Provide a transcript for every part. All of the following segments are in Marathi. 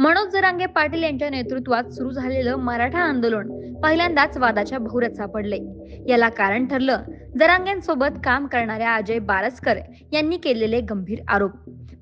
मनोज जरांगे पाटील यांच्या नेतृत्वात सुरू झालेलं मराठा आंदोलन पहिल्यांदाच वादाच्या भोवऱ्यात सापडले. याला कारण ठरलं जरांगेंसोबत काम करणाऱ्या अजय बारसकर यांनी केलेले गंभीर आरोप.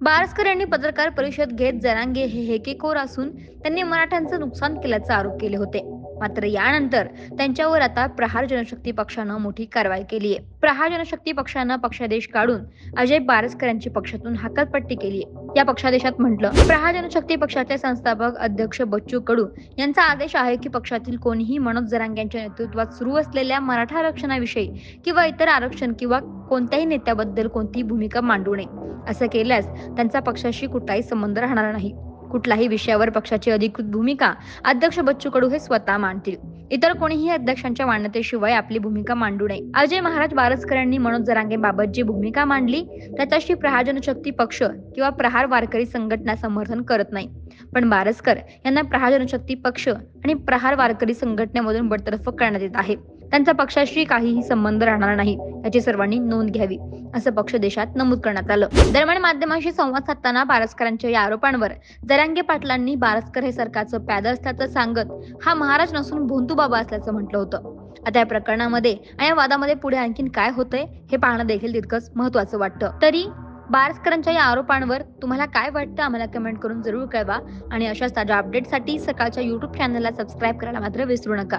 बारसकर यांनी पत्रकार परिषद घेत जरांगे हे हेकेखोर असून त्यांनी मराठ्यांचं नुकसान केल्याचा आरोप केले होते. मात्र यानंतर त्यांच्यावर आता प्रहार जनशक्ती पक्षानं मोठी कारवाई केली आहे. प्रहार जनशक्ती पक्षानं पक्षादेश काढून अजय बारसकर यांची पक्षातून हकालपट्टी केली आहे. या पक्षादेशात म्हटलं प्रहार जनशक्ती पक्षाचे संस्थापक अध्यक्ष बच्चू कडू यांचा आदेश आहे की पक्षातील कोणीही मनोज जरांग्यांच्या नेतृत्वात सुरू असलेल्या मराठा आरक्षणाविषयी किंवा इतर आरक्षण किंवा कोणत्याही नेत्याबद्दल कोणतीही भूमिका मांडू नये. असं केल्यास त्यांचा पक्षाशी कुठलाही संबंध राहणार नाही. कुठल्याही विषयावर पक्षाची अधिकृत भूमिका अध्यक्ष बच्चू कडू हे स्वतः मांडतील. इतर कोणीही अध्यक्षांच्या मान्यतेशिवाय आपली भूमिका मांडू नये. अजय महाराज बारसकर यांनी मनोज जरांगेबाबत जी भूमिका मांडली. त्याच्याशी प्रहार जनशक्ती पक्ष किंवा प्रहार वारकरी संघटना समर्थन करत नाही. पण बारसकर यांना प्रहार जनशक्ती पक्ष आणि प्रहार वारकरी संघटनेमधून बडतर्फ करण्यात येत आहे. त्यांचा पक्षाशी काहीही संबंध राहणार नाही याची सर्वांनी नोंद घ्यावी असं पक्ष देशात नमूद करण्यात आलं. दरम्यान माध्यमांशी संवाद साधताना बारसकरांच्या या आरोपांवर जरांगे पाटलांनी बारसकर हे सरकारचं पॅदर असल्याचं सांगत हा महाराज नसून भोंतू बाबा असल्याचं म्हटलं होतं. आता या प्रकरणामध्ये आणि या वादामध्ये पुढे आणखीन काय होतंय हे पाहणं देखील तितकंच महत्वाचं वाटतं. तरी बारसकरांच्या या आरोपांवर तुम्हाला काय वाटतं? आम्हाला कमेंट करून जरूर कळवा आणि अशाच ताज्या अपडेटसाठी सकाळच्या युट्यूब चॅनलला सबस्क्राईब करायला मात्र विसरू नका.